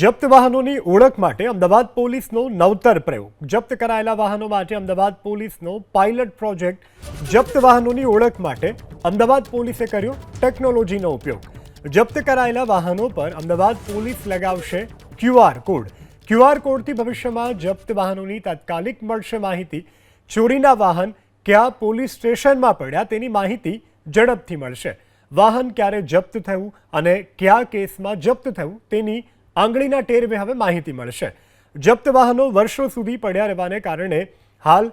જપ્ત વાહનોની ઓળખ માટે અમદાવાદ પોલીસનો નવતર પ્રયોગ. જપ્ત કરાયેલા વાહનો માટે અમદાવાદ પોલીસનો પાયલટ પ્રોજેક્ટ. જપ્ત વાહનોની ઓળખ માટે અમદાવાદ પોલીસે કર્યો ટેકનોલોજીનો ઉપયોગ. જપ્ત કરાયેલા વાહનો પર અમદાવાદ પોલીસ લગાવશે ક્યુઆર કોડ. ક્યુઆર કોડથી ભવિષ્યમાં જપ્ત વાહનોની તાત્કાલિક મળશે માહિતી. ચોરીના વાહન ક્યાં પોલીસ સ્ટેશનમાં પડ્યા તેની માહિતી ઝડપથી મળશે. વાહન ક્યારે જપ્ત થયું અને કયા કેસમાં જપ્ત થયું તેની આંગળીના ટેરવે હવે માહિતી મળશે. જપ્ત વાહનો વર્ષો સુધી પડ્યા રહેવાને કારણે હાલ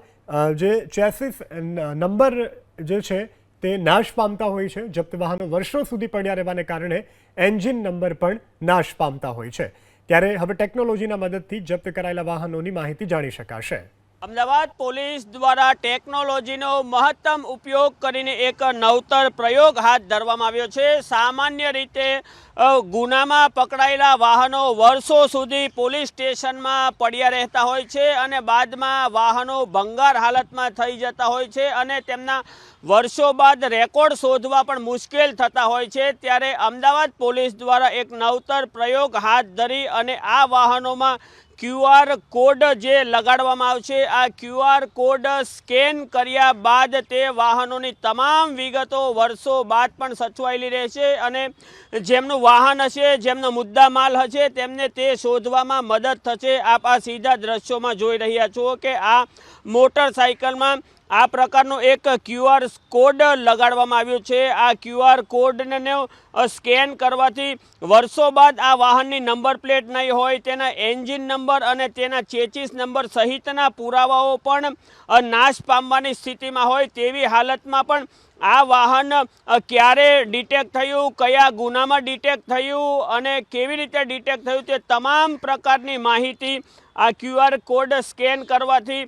જે ચેસિસ નંબર જે છે તે નાશ પામતા હોય છે. જપ્ત વાહનો વર્ષો સુધી પડ્યા રહેવાને કારણે એન્જિન નંબર પણ નાશ પામતા હોય છે. ત્યારે હવે ટેકનોલોજીના મદદથી જપ્ત કરાયેલા વાહનોની માહિતી જાણી શકાશે. અમદાવાદ પોલીસ દ્વારા ટેકનોલોજીનો મહત્તમ ઉપયોગ કરીને એક નવતર પ્રયોગ હાથ ધરવામાં આવ્યો છે. સામાન્ય રીતે ગુનામાં પકડાયેલા વાહનો વર્ષો સુધી પોલીસ સ્ટેશનમાં પડ્યા રહેતા હોય છે અને બાદમાં વાહનો ભંગાર હાલતમાં થઈ જતા હોય છે અને તેમના વર્ષો બાદ રેકોર્ડ શોધવા પણ મુશ્કેલ થતા હોય છે. ત્યારે અમદાવાદ પોલીસ દ્વારા એક નવતર પ્રયોગ હાથ ધરી અને આ વાહનોમાં ક્યુઆર કોડ જે લગાડવામાં આવશે, આ ક્યુઆર કોડ સ્કેન કર્યા બાદ તે વાહનોની તમામ વિગતો વર્ષો બાદ પણ સચવાયેલી રહેશે અને જેમનું વાહન હશે, જેમનો મુદ્દા માલ હશે, તેમને તે શોધવામાં મદદ થશે. આપ આ સીધા દ્રશ્યોમાં જોઈ રહ્યા છો કે આ મોટરસાઇકલમાં આ પ્રકારનો એક ક્યુઆર કોડ લગાડવામાં આવ્યો છે. આ ક્યુઆર કોડને સ્કેન કરવાથી વર્ષો બાદ આ વાહનની નંબર પ્લેટ નહીં હોય, તેના એન્જિન નંબર અને તેના ચેચીસ નંબર સહિતના પુરાવાઓ પણ નાશ પામવાની સ્થિતિમાં હોય તેવી હાલતમાં પણ આ વાહન ક્યારે ડિટેક્ટ થયું, કયા ગુનામાં ડિટેક્ટ થયું અને કેવી રીતે ડિટેક્ટ થયું તે તમામ પ્રકારની માહિતી આ ક્યુઆર કોડ સ્કેન કરવાથી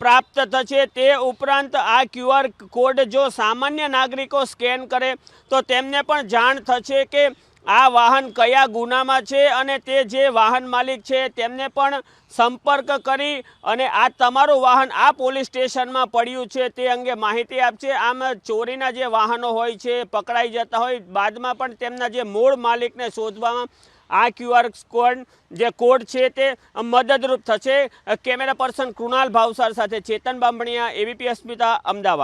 પ્રાપ્ત થશે. તે ઉપરાંત આ ક્યુઆર કોડ જો સામાન્ય નાગરિકો સ્કેન કરે, તો તેમને પણ જાણ થશે કે આ વાહન કયા ગુનામાં છે અને તે જે વાહન માલિક છે તેમને પણ સંપર્ક કરી અને આ તમારું વાહન આ પોલીસ સ્ટેશનમાં પડ્યું છે તે અંગે માહિતી આપશે. આમ ચોરીના જે વાહનો હોય છે, પકડાઈ જતા હોય, બાદમાં પણ તેમના જે મૂળ માલિકને શોધવામાં આ ક્યુઆર કોડ, જે કોડ છે તે મદદરૂપ થશે. કેમેરા પર્સન કૃણાલ ભાવસાર સાથે ચેતન બાંભણિયા એબીપી અસ્મિતા, અમદાવાદ.